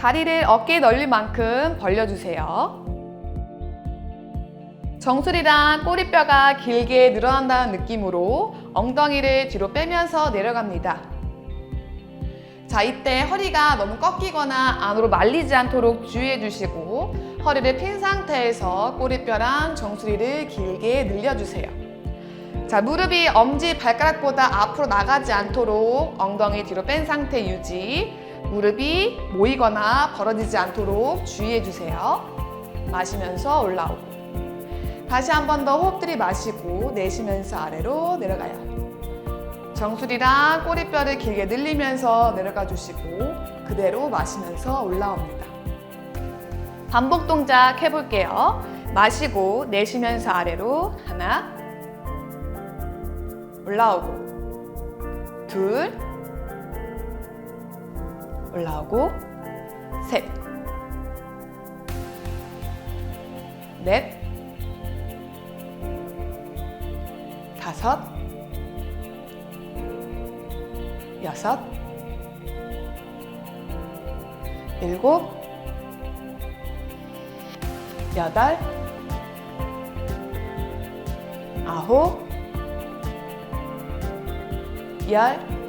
다리를 어깨 넓이 만큼 벌려주세요. 정수리랑 꼬리뼈가 길게 늘어난다는 느낌으로 엉덩이를 뒤로 빼면서 내려갑니다. 자, 이때 허리가 너무 꺾이거나 안으로 말리지 않도록 주의해 주시고 허리를 핀 상태에서 꼬리뼈랑 정수리를 길게 늘려주세요. 자, 무릎이 엄지 발가락보다 앞으로 나가지 않도록 엉덩이 뒤로 뺀 상태 유지. 무릎이 모이거나 벌어지지 않도록 주의해 주세요. 마시면서 올라오고. 다시 한 번 더 호흡 들이마시고 내쉬면서 아래로 내려가요. 정수리랑 꼬리뼈를 길게 늘리면서 내려가 주시고 그대로 마시면서 올라옵니다. 반복 동작 해볼게요. 마시고 내쉬면서 아래로 하나 올라오고 둘 올라오고 셋. 넷, 다섯, 여섯, 일곱, 여덟, 아홉, 열,